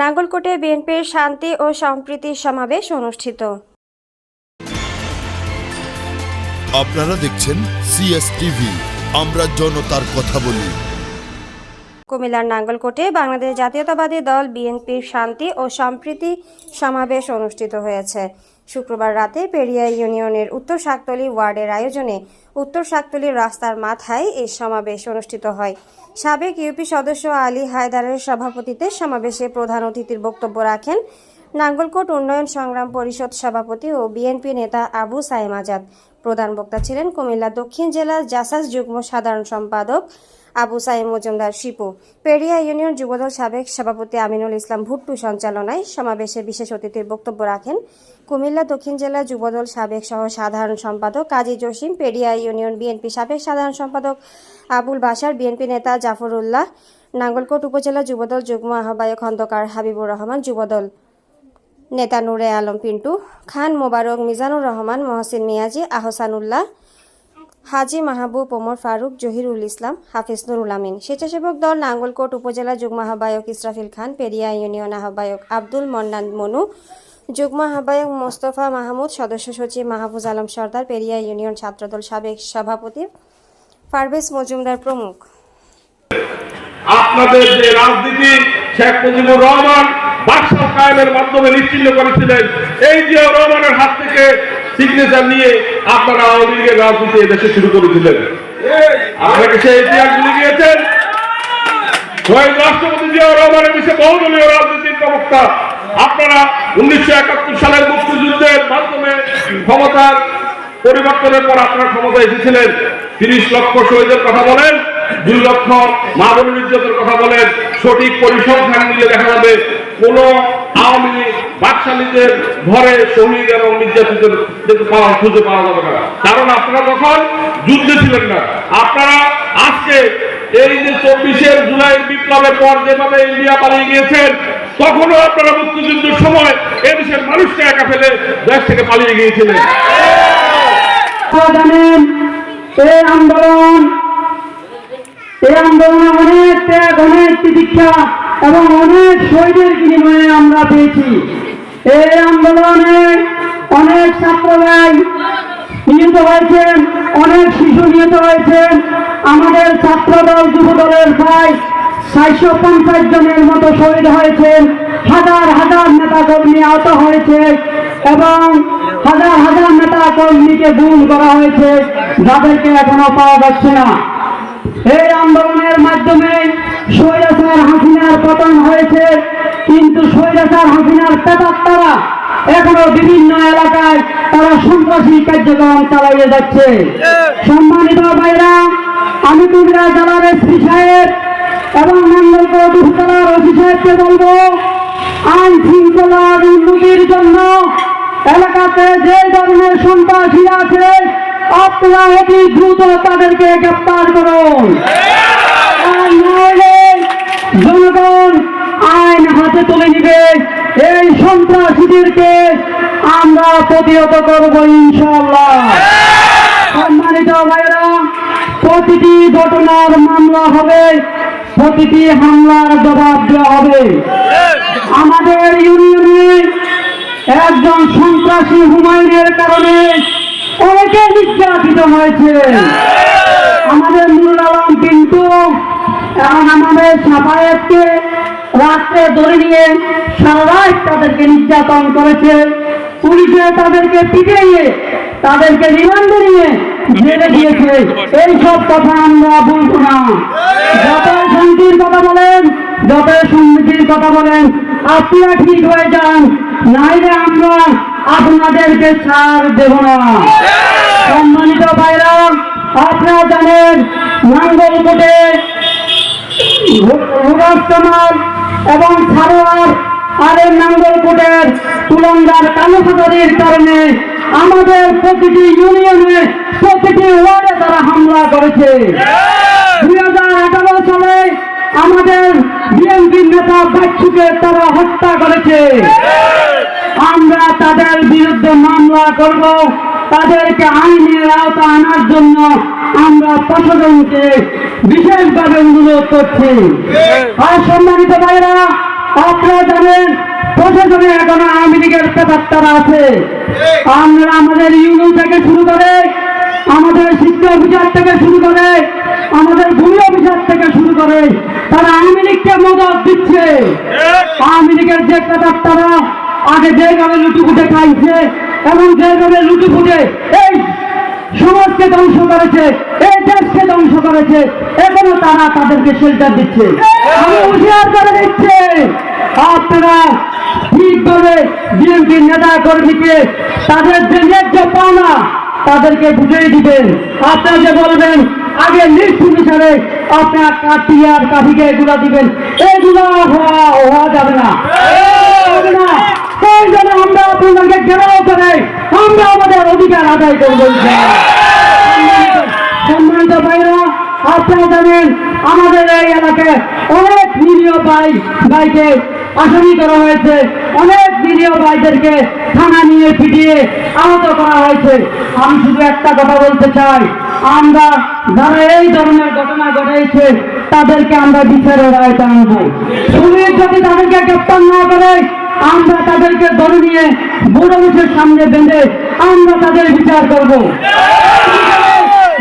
নাঙ্গলকোটে বিএনপির শান্তি ও সম্প্রীতির সমাবেশ অনুষ্ঠিত। আপনারা দেখছেন সিএস টিভি আমরা জনতার কথা বলি। কুমিল্লার নাঙ্গলকোটে বাংলাদেশ জাতীয়তাবাদী দল, বিএনপির শান্তি ও সম্প্রীতি সমাবেশ অনুষ্ঠিত হয়েছে। শুক্রবার রাতে পেরিয়া ইউনিয়নের উত্তর শাকতলী ওয়ার্ডের আয়োজনে উত্তর শাকতলীর রাস্তার মাথায় এই সমাবেশ অনুষ্ঠিত হয়। সাবেক ইউপি সদস্য আলী হায়দারের সভাপতিত্বে সমাবেশে প্রধান অতিথির বক্তব্য রাখেন নাঙ্গলকোট উন্নয়ন সংগ্রাম পরিষদ সভাপতি ও বিএনপি নেতা আবু সাইম আজাদ। প্রধান বক্তা ছিলেন কুমিল্লা দক্ষিণ জেলা জাসাস যুগ্ম সাধারণ সম্পাদক আবু সাইম মজুমদার শিপু। পেরিয়া ইউনিয়ন যুবদল সাবেক সভাপতি আমিনুল ইসলাম ভুট্টু সঞ্চালনায় সমাবেশে বিশেষ অতিথির বক্তব্য রাখেন কুমিল্লা দক্ষিণ জেলা যুবদল সাবেক সহ সাধারণ সম্পাদক কাজী জসিম, পেরিয়া ইউনিয়ন বিএনপি সাবেক সাধারণ সম্পাদক আবুল বাসার বিএনপি নেতা জাফরুল্লাহ, নাঙ্গলকোট উপজেলা যুবদল যুগ্ম আহ্বায়ক খন্দকার হাবিবুর রহমান, যুবদল নেতা নূরে আলম পিন্টু, খান মোবারক মিজানুর রহমান, মহসিন মিয়াজি, আহসানুল্লাহ হাজি মাহবুব ওমর ফারুক জহিরুল ইসলাম, হাফিজ নুরুল আমিন। স্বেচ্ছাসেবক দল নাঙ্গলকোট উপজেলা যুগ্ম আহ্বায়ক ইসরাফিল খান, পেরিয়া ইউনিয়ন আহ্বায়ক আব্দুল মন্নান মনু, যুগ্ম আহ্বায়ক মোস্তফা মাহমুদ, সদস্য সচিব মাহফুজ আলম সর্দার, পেরিয়া ইউনিয়ন ছাত্রদল সাবেক সভাপতি পারভেজ মজুমদার প্রমুখ। আপনাদের যে রাজনীতি, শেখ মুজিবুর রহমান বাদশাহ কায়েমের মাধ্যমে করেছিলেন। এই জিয়াউর রহমানের হাত থেকে সিগনেচার নিয়ে আপনারা আওয়ামী লীগের রাজনীতি এদেশে শুরু করেছিলেন। আপনাকে সেই ইতিহাস ভুলে গিয়েছেন? রাষ্ট্রপতি রহমানের বিষয়ে বহুদলীয় রাজনীতির প্রবক্তা। আপনারা উনিশশো একাত্তর সালের মুক্তিযুদ্ধের মাধ্যমে ক্ষমতার পরিবর্তনের পর আপনারা ক্ষমতায় এসেছিলেন। তিরিশ লক্ষ শহীদের কথা বলেন, দুই লক্ষ মা কথা বলেন। সঠিক পরিসংখ্যান নিয়ে দেখা যাবে কোন আওয়ামী বাকশালীদের ঘরে শহীদ এবং নির্যাতিতের পাওয়া খুঁজে পাওয়া যাবে না। কারণ আপনারা তখন যুদ্ধে ছিলেন না, আপনারা আজকে এই যে চব্বিশের জুলাই বিপ্লবের পর যেভাবে ইন্ডিয়া পালিয়ে গিয়েছেন, তখনও আপনারা মুক্তিযুদ্ধের সময় এদেশের মানুষকে একা ফেলে দেশ থেকে পালিয়ে গিয়েছিলেন। জানেন, এই আন্দোলন, এই আন্দোলনে অনেক ত্যাগ, অনেক চিকিৎসা এবং অনেক শহীদের বিনিময়ে আমরা পেয়েছি। এই আন্দোলনে অনেক ছাত্ররাই নিহত হয়েছেন, অনেক শিশু নিহত হয়েছেন। আমাদের ছাত্রদল যুবদলের প্রায় চারশো পঞ্চাশ জনের মতো শহীদ হয়েছেন। হাজার হাজার নেতা কর্মী আহত হয়েছে এবং হাজার হাজার নেতা কর্মীকে গুম করা হয়েছে। যাদেরকে এখনও পাওয়া যাচ্ছে না। এই পতন হয়েছে, কিন্তু স্বৈরাচার হাসিনার তারা এখনও বিভিন্ন এলাকায় তারা সন্ত্রাসী কার্যক্রম চালিয়ে যাচ্ছে। সম্মানিত ভাইরা, আমি কুমিরা জেলার এসপি সাহেব এবং মন্ডলকোট উপজেলার ওসি সাহেবকে বলব, আইন শৃঙ্খলার উন্নতির জন্য এলাকাতে যে ধরনের সন্ত্রাসী আছে, আপনারা অতি দ্রুত তাদেরকে গ্রেপ্তার করুন আর নইলে জনগণ আইন হাতে তুলে নিবে এই সন্ত্রাসীদেরকে আমরা প্রতিহত করব ইনশাল্লাহ সম্মানিত ভাইরা প্রতিটি ঘটনার মামলা হবে, প্রতিটি হামলার জবাব দেওয়া হবে। আমাদের ইউনিয়নে একজন সন্ত্রাসী হুমায়ুনের কারণে অনেকে নির্যাতিত হয়েছে। আমাদের নুরুল কিন্তু এবং আমাদের সাফায়েতকে রাত্রে ধরে নিয়ে সারা তাদেরকে নির্যাতন করেছে। পুলিশে তাদেরকে পিটিয়ে, তাদেরকে রিমান্ডে নিয়ে জেলে দিয়েছে এই সব কথা আমরা বলব না। যত শান্তির কথা বলেন যত সমৃদ্ধির কথা বলেন, আপনারা ঠিক হয়ে যান। নাইলে আমরা আপনাদেরকে ছাড় দেব না। সম্মানিত ভাইরা, আপনারা জানেন, নাঙ্গলকোটে রুরাস্তমাল এবং সারোয়ার আরের নাঙ্গলকোটের তুলঙ্গার কালোফাদারির কারণে আমাদের প্রতিটি ইউনিয়নে প্রতিটি ওয়ার্ডে তারা হামলা করেছে। দুই হাজার আঠারো সালে আমাদের বিএনপির নেতা বাচ্চুকে তারা হত্যা করেছে। আমরা তাদের বিরুদ্ধে মামলা করব তাদেরকে আইনের আওতা আনার জন্য আমরা প্রশাসনকে বিশেষভাবে অনুরোধ করছি। আর সম্মানিত ভাইরা আপনারা জানেন প্রশাসনে এখনও আওয়ামী লীগের পেপারতারা আছে। আমরা আমাদের ইউনিয়ন থেকে শুরু করে আমাদের শিক্ষা অফিসার থেকে শুরু করে আমাদের ভূমি অফিসার থেকে শুরু করে তারা আওয়ামী লীগকে মদত দিচ্ছে। আওয়ামী লীগের যে পেপারতারা আগে যেভাবে লুটুপুটে খাইছে এবং যেভাবে লুটুপুটে এই সমাজকে ধ্বংস করেছে এই দেশকে ধ্বংস করেছে এখনও তারা তাদেরকে শেল্টার দিচ্ছে। আমি হুঁশিয়ার করে দিচ্ছে আপনারা ঠিকভাবে বিএনপির নেতা কর্মীকে তাদের যে ন্যায্য পাওনা তাদেরকে বুঝিয়ে দিবেন। আপনারা যে বলবেন আগে লিস্ট অনুসারে আপনার কাটিয়ার কাঠিকে এগুলা দিবেন এগুলা হওয়া হওয়া যাবে না। হবে না সেই জন্য আমরা আপনাদেরকে ঘেরাও করে আমরা আমাদের অধিকার আদায় করব। সম্মানিত ভাইরা, আপনারা জানেন, আমাদের এই এলাকায় অনেক নিরীহ ভাই ভাইকে আসামি করা হয়েছে। অনেক নিরীহ ভাইদেরকে থানা নিয়ে পিটিয়ে আহত করা হয়েছে। আমি শুধু একটা কথা বলতে চাই, আমরা যারা এই ধরনের ঘটনা ঘটাইছে, তাদেরকে আমরা বিচারের আয়তা আনব পুলিশ যদি তাদেরকে গ্রেপ্তার না করে আমরা তাদেরকে ধরে নিয়ে বড় অফিসের সামনে বেঁধে আমরা তাদের বিচার করব।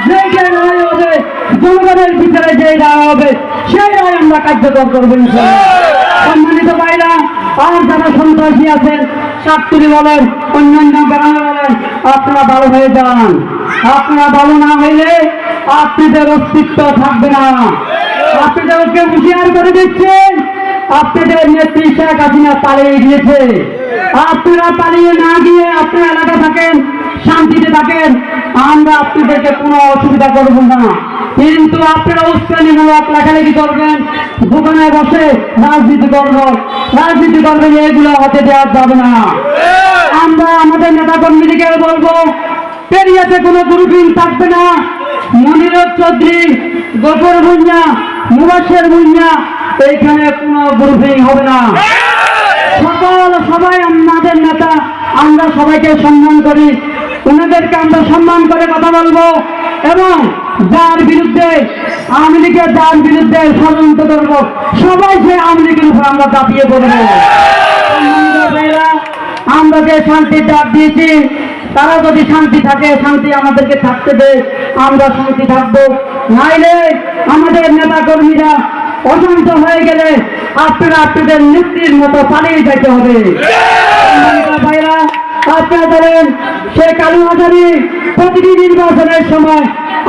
যে যে রায় হবে, জনগণের বিচারে যে রায় হবে, সেই রায় আমরা কার্যকর করব সম্মানিত ভাইরা, আর যারা সন্ত্রাসী আছেন সাততুলি বলেন অন্যান্য বলেন আপনারা ভালো হয়ে যান। আপনারা ভালো না হইলে আপনাদের অস্তিত্ব থাকবে না। আপনাদেরকে হুঁশিয়ার করে দিচ্ছেন আপনাদের নেত্রী শেখ হাসিনা পালিয়ে গিয়েছে। আপনারা পালিয়ে না গিয়ে আপনার এলাকা থাকেন, শান্তিতে থাকেন, আমরা আপনাদেরকে কোনো অসুবিধা করব না। কিন্তু আপনারা উস্কানিমূলক লেখালেখি করবেন, দোকানে বসে রাজনীতি করবেন। রাজনীতি করবেন, এগুলো হতে দেওয়া যাবে না। আমরা আমাদের নেতা কর্মীদেরকে বলব পেরিয়াতে কোনো গ্রুপিং থাকবে না। মনির চৌধুরী গোপর ভুঞ্জা মুবাসের ভুঞ্জা এইখানে কোনো গ্রুপিং হবে না। সকল সবাই আমাদের নেতা, আমরা সবাইকে সম্মান করি। ওনাদেরকে আমরা সম্মান করে কথা বলব এবং যার বিরুদ্ধে আওয়ামী লীগের যার বিরুদ্ধে ষড়যন্ত্র করব, সবাই সে আওয়ামী লীগের উপর আমরা দাপিয়ে পড়ব। আমরা যে শান্তির ডাক দিয়েছি, তারা যদি শান্তি থাকে, শান্তি আমাদেরকে থাকতে দেয় আমরা শান্তি থাকব। নাইলে আমাদের নেতা কর্মীরা অশান্ত হয়ে গেলে আপনারা আপনাদের নেত্রীর মতো পালিয়ে যেতে হবে। ভাইরা, আপনারা জানেন সে কালু হাজারি প্রতিটি নির্বাচনের সময়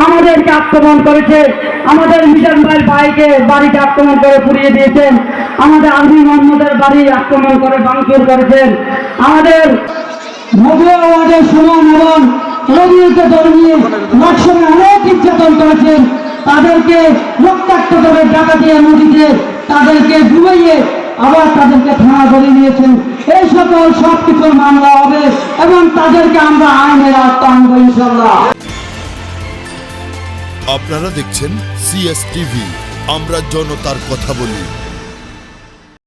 আমাদেরকে আক্রমণ করেছে। আমাদের মিজান ভাইয়ের ভাইকে বাড়িতে আক্রমণ করে পুড়িয়ে দিয়েছেন। আমাদের আর্মি মোহাম্মদের বাড়ি আক্রমণ করে ভাঙচুর করেছেন। আমাদের ওয়ার্ডের সমান এবং রবিউলকে ধর্মীয় অনেক নির্যাতন করেছেন। তাদেরকে রক্তাক্ত করে ডাকা দিয়ে নদীতে তাদেরকে ডুবাইয়ে আবার তাদেরকে থানা ধরে নিয়েছেন। এই সকল সব কিছুর মামলা হবে এবং তাদেরকে আমরা আইনের আত্মা ইনশাল্লাহ আপনারা দেখছেন সিএস টিভি আমরা জনতার কথা বলি।